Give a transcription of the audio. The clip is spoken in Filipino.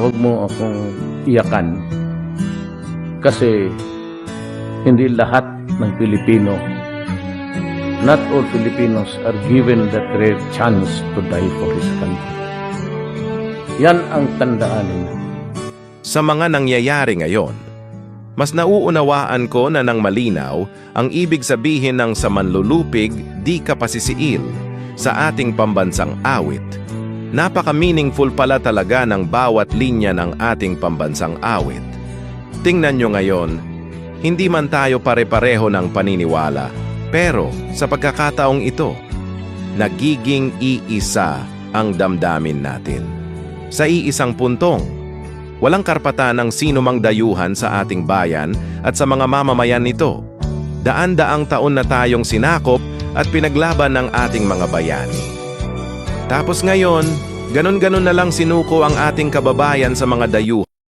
huwag mo akong iyakan. Kasi hindi lahat ng Pilipino, not all Filipinos are given that rare chance to die for his country. Yan ang tandaan ninyo. Sa mga nangyayari ngayon, mas nauunawaan ko na ng malinaw ang ibig sabihin ng sa manlulupig di ka pasisiil sa ating pambansang awit. Napaka-meaningful pala talaga ng bawat linya ng ating pambansang awit. Tingnan nyo ngayon, hindi man tayo pare-pareho ng paniniwala, pero sa pagkakataong ito, nagiging iisa ang damdamin natin. Sa iisang puntong, walang karapatan ng sino mang dayuhan sa ating bayan at sa mga mamamayan nito. Daan-daang taon na tayong sinakop at pinaglaban ng ating mga bayani. Tapos ngayon, ganon-ganon na lang sinuko ang ating kababayan sa mga dayuhan.